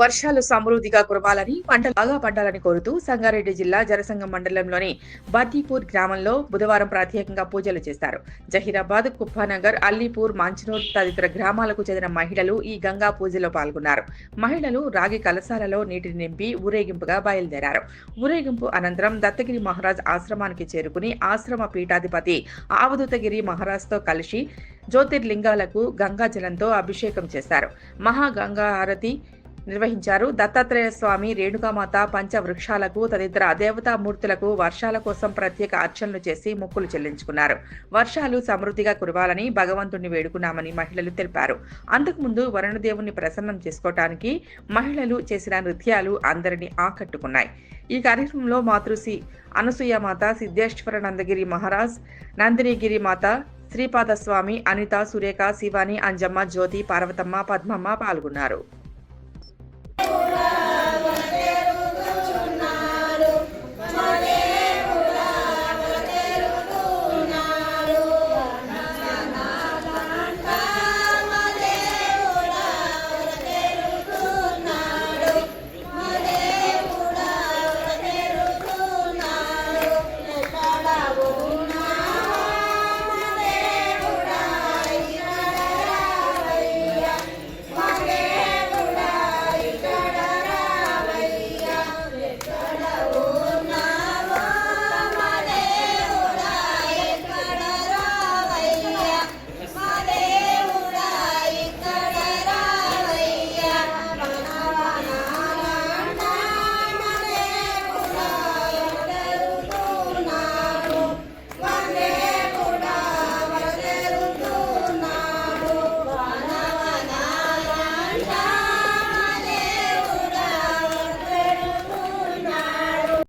వర్షాలు సమృద్ధిగా కురవాలని పంటలు బాగా పండాలని కోరుతూ సంగారెడ్డి జిల్లా జనసంఘం మండలంలోని బతీపూర్ గ్రామంలో బుధవారం ప్రత్యేకంగా పూజలు చేశారు. జహీరాబాద్ కుప్పానగర్ అల్లీపూర్ మంచనూర్ తదితర గ్రామాలకు చెందిన మహిళలు ఈ గంగా పూజలో పాల్గొన్నారు. మహిళలు రాగి కలశాలలో నీటిని నింపి ఊరేగింపుగా బయలుదేరారు. ఊరేగింపు అనంతరం దత్తగిరి మహారాజ్ ఆశ్రమానికి చేరుకుని ఆశ్రమ పీఠాధిపతి ఆవదూతగిరి మహారాజ్తో కలిసి జ్యోతిర్లింగాలకు గంగాజలంతో అభిషేకం చేశారు. మహాగంగా హారతి నిర్వహించారు. దత్తాత్రేయ స్వామి రేణుకామాత పంచవృక్షాలకు తదితర దేవతామూర్తులకు వర్షాల కోసం ప్రత్యేక అర్చనలు చేసి మొక్కులు చెల్లించుకున్నారు. వర్షాలు సమృద్ధిగా కురవాలని భగవంతుణ్ణి వేడుకున్నామని మహిళలు తెలిపారు. అంతకుముందు వరుణదేవుని ప్రసన్నం చేసుకోవటానికి మహిళలు చేసిన నృత్యాలు అందరినీ ఆకట్టుకున్నాయి. ఈ కార్యక్రమంలో మాతృశ్రీ అనసూయమాత సిద్ధేశ్వర నందగిరి మహారాజ్ నందినిగిరి మాత శ్రీపాదస్వామి అనిత సురేఖ శివాని అంజమ్మ జ్యోతి పార్వతమ్మ పద్మమ్మ పాల్గొన్నారు.